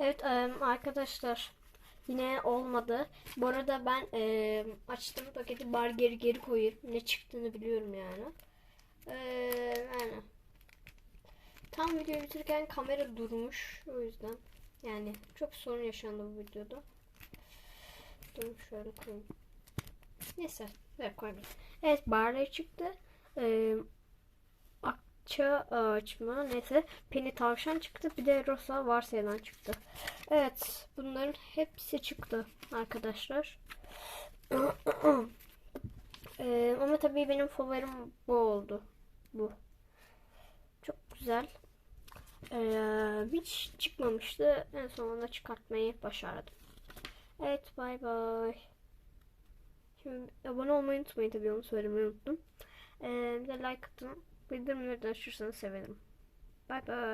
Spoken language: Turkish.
Evet arkadaşlar yine olmadı. Bu arada ben açtım paketi bar geri geri koyuyorum. Ne çıktığını biliyorum yani. Yani. Tam videoyu bitirirken kamera durmuş. O yüzden. Yani çok sorun yaşandı bu videoda. Dur şöyle koyayım. Neyse. Ver koyayım. Evet barley çıktı. Ee, akça ağaç mı? Neyse. Peni tavşan çıktı. Bir de Rosa varsayılan çıktı. Evet. Bunların hepsi çıktı arkadaşlar. Ee, ama tabii benim favorim bu oldu. Bu. Çok güzel. Ee, hiç çıkmamıştı. En sonunda çıkartmayı başardım. Evet bay bay. Şimdi abone olmayı unutmayın tabii onu söylemeyi unuttum. Ee, bir de like atın. Bildirimleri de açırsanız sevinirim. Bay bay.